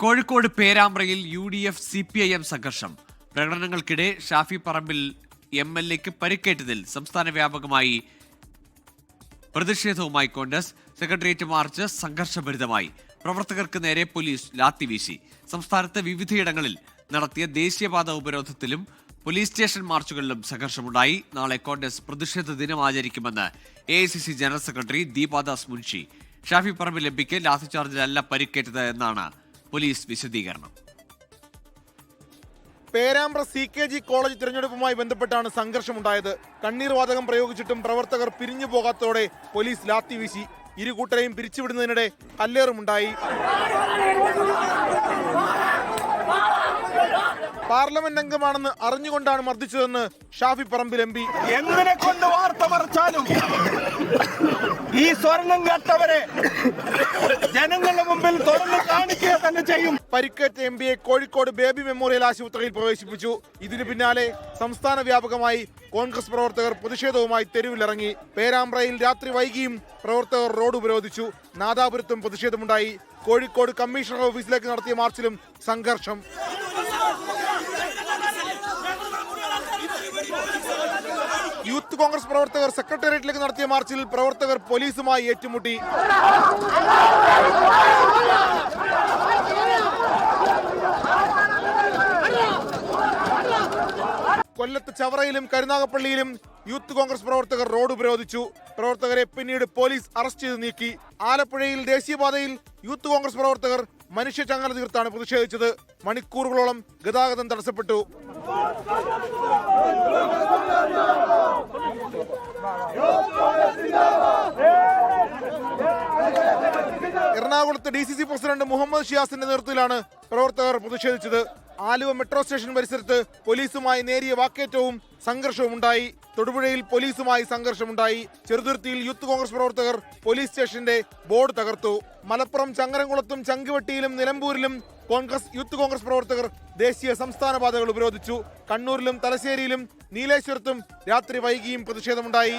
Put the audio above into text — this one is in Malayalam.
Kozhikode പേരാമ്പ്രയിൽ U D F C P I M സംഘർഷം. പ്രകടനങ്ങൾക്കിടെ ഷാഫി പറമ്പിൽ എം എൽ എക്ക് പരിക്കേറ്റതിൽ സംസ്ഥാന വ്യാപകമായി പ്രതിഷേധവുമായി കോൺഗ്രസ് സെക്രട്ടേറിയറ്റ് മാർച്ച് സംഘർഷഭരിതമായി. പ്രവർത്തകർക്ക് നേരെ പോലീസ് ലാത്തി വീശി. സംസ്ഥാനത്ത് വിവിധയിടങ്ങളിൽ നടത്തിയ ദേശീയപാത ഉപരോധത്തിലും പോലീസ് സ്റ്റേഷൻ മാർച്ചുകളിലും സംഘർഷമുണ്ടായി. നാളെ കോൺഗ്രസ് പ്രതിഷേധ ദിനം ആചരിക്കുമെന്ന് A general secretary Deepa Das Munshi. Shafi Parambil M പിക്ക് ലാത്തിചാർജിലല്ല പരിക്കേറ്റത് എന്നാണ് പോലീസ് വിശദീകരണം. Perambra C K G college തിരഞ്ഞെടുപ്പുമായി ബന്ധപ്പെട്ടാണ് സംഘർഷമുണ്ടായത്. കണ്ണീർ വാതകം പ്രയോഗിച്ചിട്ടും പ്രവർത്തകർ പിരിഞ്ഞു പോകാത്തതോടെ പോലീസ് ലാത്തി വീശി. ഇരു കൂട്ടരെയും പിരിച്ചുവിടുന്നതിനിടെ കല്ലേറുമുണ്ടായി. പാർലമെന്റ് അംഗമാണെന്ന് അറിഞ്ഞുകൊണ്ടാണ് മർദ്ദിച്ചതെന്ന് ഷാഫി പറമ്പിൽ എം പി. എന്തിനെ കൊണ്ട് വാർത്ത ഈ സ്വർണം കേട്ടവരെ ജനങ്ങളുടെ മുമ്പിൽ തുറന്ന് കാണിക്കുക തന്നെ ചെയ്യും. പരിക്കേറ്റ എം കോഴിക്കോട് ബേബി മെമ്മോറിയൽ ആശുപത്രിയിൽ പ്രവേശിപ്പിച്ചു. ഇതിനു പിന്നാലെ സംസ്ഥാന വ്യാപകമായി കോൺഗ്രസ് പ്രവർത്തകർ പ്രതിഷേധവുമായി തെരുവിലിറങ്ങി. പേരാമ്പ്രയിൽ രാത്രി വൈകിയും പ്രവർത്തകർ റോഡ് ഉപരോധിച്ചു. നാദാപുരത്തും പ്രതിഷേധമുണ്ടായി. കോഴിക്കോട് കമ്മീഷണർ ഓഫീസിലേക്ക് നടത്തിയ മാർച്ചിലും സംഘർഷം. യൂത്ത് കോൺഗ്രസ് പ്രവർത്തകർ സെക്രട്ടേറിയറ്റിലേക്ക് നടത്തിയ മാർച്ചിൽ പ്രവർത്തകർ പോലീസുമായി ഏറ്റുമുട്ടി. കൊല്ലത്ത് ചവറയിലും കരുനാഗപ്പള്ളിയിലും യൂത്ത് കോൺഗ്രസ് പ്രവർത്തകർ റോഡ് ഉപരോധിച്ചു. പ്രവർത്തകരെ പിന്നീട് പോലീസ് അറസ്റ്റ് ചെയ്ത് നീക്കി. ആലപ്പുഴയിൽ ദേശീയപാതയിൽ യൂത്ത് കോൺഗ്രസ് പ്രവർത്തകർ മനുഷ്യ ചങ്ങല തീർത്താണ് പ്രതിഷേധിച്ചത്. മണിക്കൂറുകളോളം ഗതാഗതം തടസ്സപ്പെട്ടു. എറണാകുളത്ത് D C C president Muhammad ഷിയാസിന്റെ നേതൃത്വത്തിലാണ് പ്രവർത്തകർ പ്രതിഷേധിച്ചത്. ആലുവ മെട്രോ സ്റ്റേഷൻ പരിസരത്ത് പോലീസുമായി നേരിയ വാക്കേറ്റവും സംഘർഷവും ഉണ്ടായി. തൊടുപുഴയിൽ പോലീസുമായി സംഘർഷമുണ്ടായി. ചെറുതുരുത്തിയിൽ യൂത്ത് കോൺഗ്രസ് പ്രവർത്തകർ പോലീസ് സ്റ്റേഷന്റെ ബോർഡ് തകർത്തു. മലപ്പുറം ചങ്ങരംകുളത്തും ചങ്കുവെട്ടിയിലും നിലമ്പൂരിലും കോൺഗ്രസ് യൂത്ത് കോൺഗ്രസ് പ്രവർത്തകർ ദേശീയ സംസ്ഥാന പാതകൾ ഉപരോധിച്ചു. കണ്ണൂരിലും തലശ്ശേരിയിലും നീലേശ്വരത്തും രാത്രി വൈകിയും പ്രതിഷേധമുണ്ടായി.